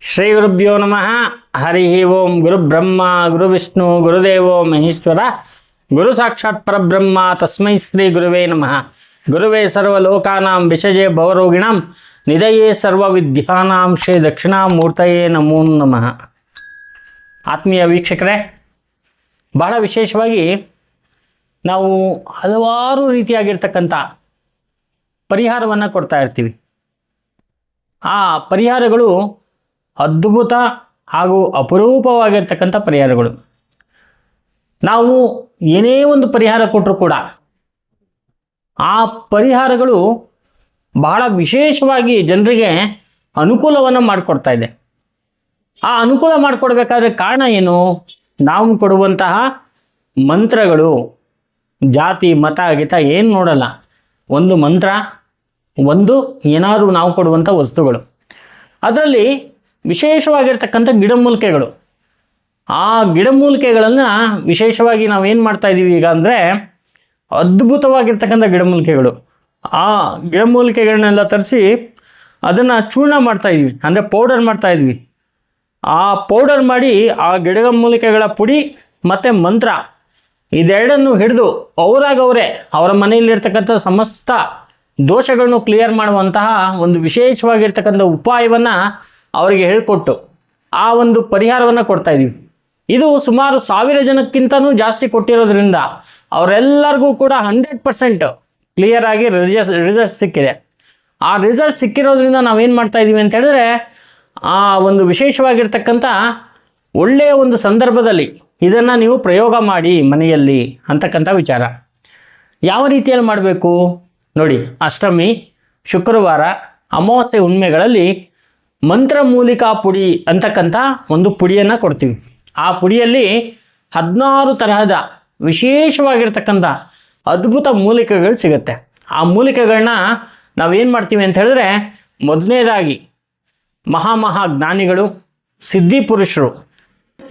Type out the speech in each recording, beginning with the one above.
ಶ್ರೀ ಗುರುಭ್ಯೋ ನಮಃ. ಹರಿ ಓಂ ಗುರುಬ್ರಹ್ಮ ಗುರು ವಿಷ್ಣು, ಗುರುದೇವೋ ಮಹೇಶ್ವರ. ಗುರು ಸಾಕ್ಷಾತ್ ಪರಬ್ರಹ್ಮ, ತಸ್ಮೈ ಶ್ರೀ ಗುರುವೇ ನಮಃ. ಗುರುವೇ ಸರ್ವಲೋಕಾನಾಂ ವಿಷಜೆ ಭವರೋಗಿಣಾಂ. ನಿಧಯೇ ಸರ್ವವಿದ್ಯಾನಾಂ ಶ್ರೀ ದಕ್ಷಿಣಾಮೂರ್ತಯೇ ನಮೋ ನಮಃ. ಆತ್ಮೀಯ ವೀಕ್ಷಕರೇ, ಬಹಳ ವಿಶೇಷವಾಗಿ ನಾವು ಹಲವಾರು ರೀತಿಯಾಗಿರ್ತಕ್ಕಂಥ ಪರಿಹಾರವನ್ನು ಕೊಡ್ತಾ ಇರ್ತೀವಿ. ಆ ಪರಿಹಾರಗಳು ಅದ್ಭುತ ಹಾಗೂ ಅಪರೂಪವಾಗಿರ್ತಕ್ಕಂಥ ಪರಿಹಾರಗಳು. ನಾವು ಏನೇ ಒಂದು ಪರಿಹಾರ ಕೊಟ್ಟರು ಕೂಡ ಆ ಪರಿಹಾರಗಳು ಬಹಳ ವಿಶೇಷವಾಗಿ ಜನರಿಗೆ ಅನುಕೂಲವನ್ನು ಮಾಡಿಕೊಡ್ತಾ ಇದೆ. ಆ ಅನುಕೂಲ ಮಾಡಿಕೊಡ್ಬೇಕಾದ್ರೆ ಕಾರಣ ಏನು? ನಾವು ಕೊಡುವಂತಹ ಮಂತ್ರಗಳು. ಜಾತಿ, ಮತ, ಗೀತ ಏನು ನೋಡಲ್ಲ. ಒಂದು ಮಂತ್ರ, ಒಂದು ಏನಾದರೂ ನಾವು ಕೊಡುವಂಥ ವಸ್ತುಗಳು. ಅದರಲ್ಲಿ ವಿಶೇಷವಾಗಿರ್ತಕ್ಕಂಥ ಗಿಡಮೂಲಿಕೆಗಳು ಆ ಗಿಡಮೂಲಿಕೆಗಳನ್ನು ವಿಶೇಷವಾಗಿ ನಾವು ಏನು ಮಾಡ್ತಾ ಇದ್ದೀವಿ ಈಗ ಅಂದರೆ ಅದ್ಭುತವಾಗಿರ್ತಕ್ಕಂಥ ಗಿಡಮೂಲಿಕೆಗಳು ಆ ಗಿಡಮೂಲಿಕೆಗಳನ್ನೆಲ್ಲ ತರಿಸಿ ಅದನ್ನು ಚೂರ್ಣ ಮಾಡ್ತಾ ಇದ್ವಿ. ಅಂದರೆ ಪೌಡರ್ ಮಾಡ್ತಾ ಇದ್ವಿ. ಆ ಪೌಡರ್ ಮಾಡಿ ಆ ಗಿಡಮೂಲಿಕೆಗಳ ಪುಡಿ ಮತ್ತು ಮಂತ್ರ ಇದೆರಡನ್ನು ಹಿಡಿದು ಅವರಾಗವರೇ ಅವರ ಮನೆಯಲ್ಲಿರ್ತಕ್ಕಂಥ ಸಮಸ್ತ ದೋಷಗಳನ್ನು ಕ್ಲಿಯರ್ ಮಾಡುವಂತಹ ಒಂದು ವಿಶೇಷವಾಗಿರ್ತಕ್ಕಂಥ ಉಪಾಯವನ್ನು ಅವರಿಗೆ ಹೇಳಿಕೊಟ್ಟು ಆ ಒಂದು ಪರಿಹಾರವನ್ನು ಕೊಡ್ತಾ ಇದ್ದೀವಿ. ಇದು ಸುಮಾರು ಸಾವಿರ ಜನಕ್ಕಿಂತನೂ ಜಾಸ್ತಿ ಕೊಟ್ಟಿರೋದ್ರಿಂದ ಅವರೆಲ್ಲರಿಗೂ ಕೂಡ ಹಂಡ್ರೆಡ್ ಪರ್ಸೆಂಟ್ ಕ್ಲಿಯರ್ ಆಗಿ ರಿಸಲ್ಟ್ ಸಿಕ್ಕಿದೆ. ಆ ರಿಸಲ್ಟ್ ಸಿಕ್ಕಿರೋದ್ರಿಂದ ನಾವೇನು ಮಾಡ್ತಾ ಇದ್ದೀವಿ ಅಂತ ಹೇಳಿದ್ರೆ ಆ ಒಂದು ವಿಶೇಷವಾಗಿರ್ತಕ್ಕಂಥ ಒಳ್ಳೆಯ ಒಂದು ಸಂದರ್ಭದಲ್ಲಿ ಇದನ್ನು ನೀವು ಪ್ರಯೋಗ ಮಾಡಿ ಮನೆಯಲ್ಲಿ ಅಂತಕ್ಕಂಥ ವಿಚಾರ. ಯಾವ ರೀತಿಯಲ್ಲಿ ಮಾಡಬೇಕು? ನೋಡಿ, ಅಷ್ಟಮಿ, ಶುಕ್ರವಾರ, ಅಮಾವಾಸ್ಯೆ ಹುಣ್ಮೆಗಳಲ್ಲಿ ಮಂತ್ರಮೂಲಿಕಾ ಪುಡಿ ಅಂತಕ್ಕಂಥ ಒಂದು ಪುಡಿಯನ್ನು ಕೊಡ್ತೀವಿ. ಆ ಪುಡಿಯಲ್ಲಿ ಹದಿನಾರು ತರಹದ ವಿಶೇಷವಾಗಿರ್ತಕ್ಕಂಥ ಅದ್ಭುತ ಮೂಲಿಕೆಗಳು ಸಿಗುತ್ತೆ. ಆ ಮೂಲಿಕೆಗಳನ್ನ ನಾವೇನು ಮಾಡ್ತೀವಿ ಅಂತ ಹೇಳಿದ್ರೆ ಮೊದಲನೇದಾಗಿ ಮಹಾಮಹಾ ಜ್ಞಾನಿಗಳು, ಸಿದ್ಧಿ ಪುರುಷರು,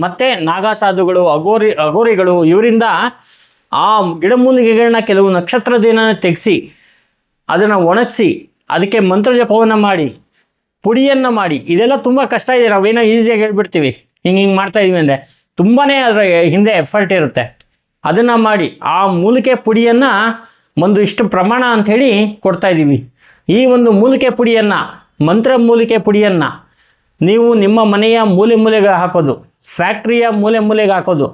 ಮತ್ತು ನಾಗಾಸಾಧುಗಳು ಅಗೋರಿ ಅಗೋರಿಗಳು ಇವರಿಂದ ಆ ಗಿಡಮೂಲಿಕೆಗಳನ್ನ ಕೆಲವು ನಕ್ಷತ್ರದಿಂದ ತೆಗೆಸಿ, ಅದನ್ನು ಒಣಗಿಸಿ, ಅದಕ್ಕೆ ಮಂತ್ರ ಜಪವನ್ನು ಮಾಡಿ ಪುಡಿಯನ್ನು ಮಾಡಿ. ಇದೆಲ್ಲ ತುಂಬ ಕಷ್ಟ ಇದೆ. ನಾವೇನೋ ಈಸಿಯಾಗಿ ಹೇಳ್ಬಿಡ್ತೀವಿ. ಹಿಂಗೆ ಹಿಂಗೆ ಮಾಡ್ತಾ ಇದೀವಿ ಅಂದರೆ ತುಂಬಾ ಅದರ ಹಿಂದೆ ಎಫರ್ಟ್ ಇರುತ್ತೆ. ಅದನ್ನು ಮಾಡಿ. ಆ ಮೂಲಿಕೆ ಪುಡಿಯನ್ನು ಒಂದು ಇಷ್ಟು ಪ್ರಮಾಣ ಅಂಥೇಳಿ ಕೊಡ್ತಾ ಇದ್ದೀವಿ ಈ ಒಂದು ಮೂಲಿಕೆ ಪುಡಿಯನ್ನು, ಮಂತ್ರ ಮೂಲಿಕೆ ಪುಡಿಯನ್ನು ನೀವು ನಿಮ್ಮ ಮನೆಯ ಮೂಲೆ ಮೂಲೆಗೆ ಹಾಕೋದು ಫ್ಯಾಕ್ಟ್ರಿಯ ಮೂಲೆ ಮೂಲೆಗೆ ಹಾಕೋದು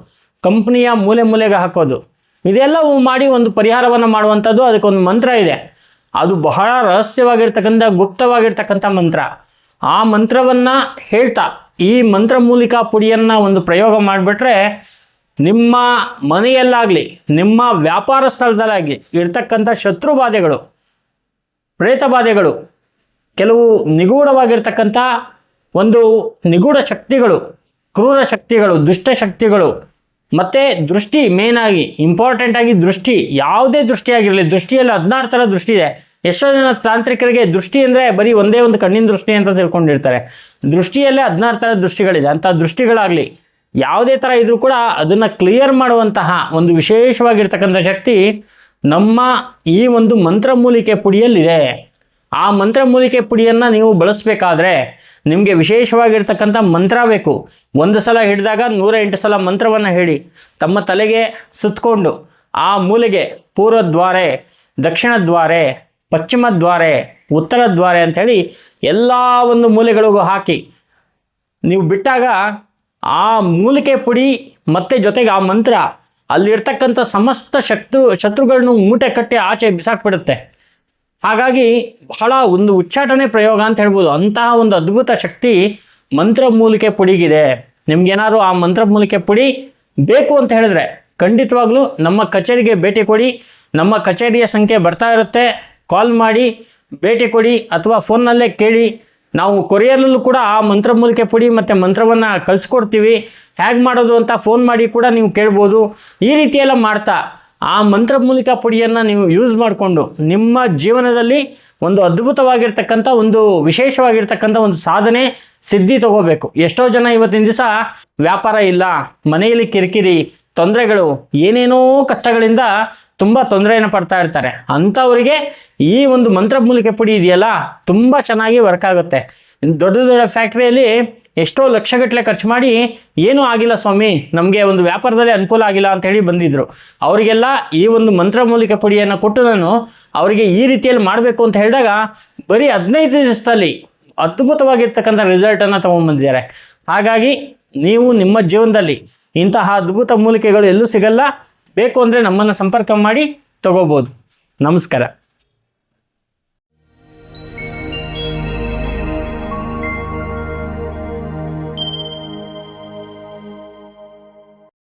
ಕಂಪ್ನಿಯ ಮೂಲೆ ಮೂಲೆಗೆ ಹಾಕೋದು, ಇದೆಲ್ಲವೂ ಮಾಡಿ ಒಂದು ಪರಿಹಾರವನ್ನು ಮಾಡುವಂಥದ್ದು ಅದಕ್ಕೊಂದು ಮಂತ್ರ ಇದೆ. ಅದು ಬಹಳ ರಹಸ್ಯವಾಗಿರ್ತಕ್ಕಂಥ, ಗುಪ್ತವಾಗಿರ್ತಕ್ಕಂಥ ಮಂತ್ರ. ಆ ಮಂತ್ರವನ್ನು ಹೇಳ್ತಾ, ಈ ಮಂತ್ರ ಮೂಲಿಕಾ ಪುಡಿಯನ್ನು ಒಂದು ಪ್ರಯೋಗ ಮಾಡಿಬಿಟ್ರೆ, ನಿಮ್ಮ ಮನೆಯಲ್ಲಾಗಲಿ, ನಿಮ್ಮ ವ್ಯಾಪಾರ ಸ್ಥಳದಲ್ಲಾಗಲಿ ಇರ್ತಕ್ಕಂಥ ಶತ್ರು ಬಾಧೆಗಳು, ಪ್ರೇತ ಬಾಧೆಗಳು, ಕೆಲವು ನಿಗೂಢವಾಗಿರ್ತಕ್ಕಂಥ ಒಂದು ನಿಗೂಢ ಶಕ್ತಿಗಳು, ಕ್ರೂರ ಶಕ್ತಿಗಳು, ದುಷ್ಟ ಶಕ್ತಿಗಳು ಮತ್ತು ದೃಷ್ಟಿ ಮೇನಾಗಿ ಇಂಪಾರ್ಟೆಂಟ್ ಆಗಿ ದೃಷ್ಟಿ, ಯಾವುದೇ ದೃಷ್ಟಿಯಾಗಿರಲಿ ದೃಷ್ಟಿಯಲ್ಲಿ ಹದಿನಾರು ಥರ ದೃಷ್ಟಿ ಇದೆ. ಎಷ್ಟೋ ಜನ ತಾಂತ್ರಿಕರಿಗೆ ದೃಷ್ಟಿ ಅಂದರೆ ಬರೀ ಒಂದೇ ಒಂದು ಕಣ್ಣಿನ ದೃಷ್ಟಿ ಅಂತ ತಿಳ್ಕೊಂಡಿರ್ತಾರೆ. ದೃಷ್ಟಿಯಲ್ಲೇ ಹದಿನಾರು ಥರ ದೃಷ್ಟಿಗಳಿದೆ. ಅಂಥ ದೃಷ್ಟಿಗಳಾಗಲಿ, ಯಾವುದೇ ಥರ ಇದ್ರೂ ಕೂಡ ಅದನ್ನು ಕ್ಲಿಯರ್ ಮಾಡುವಂತಹ ಒಂದು ವಿಶೇಷವಾಗಿರ್ತಕ್ಕಂಥ ಶಕ್ತಿ ನಮ್ಮ ಈ ಒಂದು ಮಂತ್ರ ಮೂಲಿಕೆ ಪುಡಿಯಲ್ಲಿದೆ. ಆ ಮಂತ್ರ ಮೂಲಿಕೆ ಪುಡಿಯನ್ನು ನೀವು ಬಳಸಬೇಕಾದ್ರೆ ನಿಮಗೆ ವಿಶೇಷವಾಗಿರ್ತಕ್ಕಂಥ ಮಂತ್ರ ಬೇಕು. ಒಂದು ಸಲ ಹಿಡಿದಾಗ ನೂರ ಎಂಟು ಸಲ ಮಂತ್ರವನ್ನು ಹೇಳಿ. ತಮ್ಮ ತಲೆಗೆ ಸುತ್ತಕೊಂಡು ಆ ಮೂಲೆಗೆ ಪೂರ್ವ ದ್ವಾರೆ, ದಕ್ಷಿಣ ದ್ವಾರೆ, ಪಶ್ಚಿಮ ದ್ವಾರೆ, ಉತ್ತರ ದ್ವಾರೆ ಅಂಥೇಳಿ ಎಲ್ಲ ಒಂದು ಮೂಲೆಗಳಿಗೂ ಹಾಕಿ. ನೀವು ಬಿಟ್ಟಾಗ ಆ ಮೂಲಿಕೆ ಪುಡಿ ಮತ್ತೆ ಜೊತೆಗೆ ಆ ಮಂತ್ರ, ಅಲ್ಲಿರ್ತಕ್ಕಂಥ ಸಮಸ್ತ ಶತ್ರು ಶತ್ರುಗಳನ್ನು ಮೂಟೆ ಕಟ್ಟಿ ಆಚೆ ಬಿಸಾಕ್ಬಿಡುತ್ತೆ. ಹಾಗಾಗಿ ಬಹಳ ಒಂದು ಉಚ್ಚಾಟನೆ ಪ್ರಯೋಗ ಅಂತ ಹೇಳ್ಬೋದು. ಅಂತಹ ಒಂದು ಅದ್ಭುತ ಶಕ್ತಿ ಮಂತ್ರ ಮೂಲಿಕೆ ಪುಡಿಗಿದೆ. ನಿಮ್ಗೇನಾದ್ರು ಆ ಮಂತ್ರ ಮೂಲಿಕೆ ಪುಡಿ ಬೇಕು ಅಂತ ಹೇಳಿದ್ರೆ ಖಂಡಿತವಾಗ್ಲೂ ನಮ್ಮ ಕಚೇರಿಗೆ ಭೇಟಿ ಕೊಡಿ. ನಮ್ಮ ಕಚೇರಿಯ ಸಂಖ್ಯೆ ಬರ್ತಾ ಇರುತ್ತೆ. ಕಾಲ್ ಮಾಡಿ ಭೇಟಿ ಕೊಡಿ ಅಥವಾ ಫೋನ್ನಲ್ಲೇ ಕೇಳಿ. ನಾವು ಕೊರಿಯರಲ್ಲೂ ಕೂಡ ಆ ಮಂತ್ರ ಮೂಲಿಕೆ ಪುಡಿ ಮತ್ತು ಮಂತ್ರವನ್ನು ಕಳಿಸ್ಕೊಡ್ತೀವಿ. ಹೇಗೆ ಮಾಡೋದು ಅಂತ ಫೋನ್ ಮಾಡಿ ಕೂಡ ನೀವು ಕೇಳ್ಬೋದು. ಈ ರೀತಿಯೆಲ್ಲ ಮಾಡ್ತಾ ಆ ಮಂತ್ರಮೂಲಿಕ ಪುಡಿಯನ್ನು ನೀವು ಯೂಸ್ ಮಾಡಿಕೊಂಡು ನಿಮ್ಮ ಜೀವನದಲ್ಲಿ ಒಂದು ಅದ್ಭುತವಾಗಿರ್ತಕ್ಕಂಥ, ಒಂದು ವಿಶೇಷವಾಗಿರ್ತಕ್ಕಂಥ ಒಂದು ಸಾಧನೆ ಸಿದ್ಧಿ ತಗೋಬೇಕು. ಎಷ್ಟೋ ಜನ ಇವತ್ತಿನ ದಿವಸ ವ್ಯಾಪಾರ ಇಲ್ಲ, ಮನೆಯಲ್ಲಿ ಕಿರಿಕಿರಿ, ತೊಂದರೆಗಳು, ಏನೇನೋ ಕಷ್ಟಗಳಿಂದ ತುಂಬ ತೊಂದರೆಯನ್ನು ಪಡ್ತಾ ಇರ್ತಾರೆ. ಅಂಥವರಿಗೆ ಈ ಒಂದು ಮಂತ್ರಮೂಲಿಕೆ ಪುಡಿ ಇದೆಯಲ್ಲ, ತುಂಬ ಚೆನ್ನಾಗಿ ವರ್ಕ್ ಆಗುತ್ತೆ. ದೊಡ್ಡ ದೊಡ್ಡ ಫ್ಯಾಕ್ಟ್ರಿಯಲ್ಲಿ ಎಷ್ಟೋ ಲಕ್ಷಗಟ್ಟಲೆ ಖರ್ಚು ಮಾಡಿ ಏನೂ ಆಗಿಲ್ಲ ಸ್ವಾಮಿ, ನಮಗೆ ಒಂದು ವ್ಯಾಪಾರದಲ್ಲಿ ಅನುಕೂಲ ಆಗಿಲ್ಲ ಅಂತ ಹೇಳಿ ಬಂದಿದ್ದರು ಅವರಿಗೆಲ್ಲ ಈ ಒಂದು ಮಂತ್ರಮೂಲಿಕೆ ಪುಡಿಯನ್ನು ಕೊಟ್ಟು ನಾನು ಅವರಿಗೆ ಈ ರೀತಿಯಲ್ಲಿ ಮಾಡಬೇಕು ಅಂತ ಹೇಳಿದಾಗ ಬರೀ ಹದಿನೈದು ದಿವಸದಲ್ಲಿ ಅದ್ಭುತವಾಗಿರ್ತಕ್ಕಂಥ ರಿಸಲ್ಟನ್ನು ತೊಗೊಂಡ್ಬಂದಿದ್ದಾರೆ. ಹಾಗಾಗಿ ನೀವು ನಿಮ್ಮ ಜೀವನದಲ್ಲಿ ಇಂತಹ ಅದ್ಭುತ ಮೂಲಿಕೆಗಳು ಎಲ್ಲೂ ಸಿಗಲ್ಲ. ಬೇಕು ಅಂದರೆ ನಮ್ಮನ್ನು ಸಂಪರ್ಕ ಮಾಡಿ, ತಗೋಬೋದು. ನಮಸ್ಕಾರ.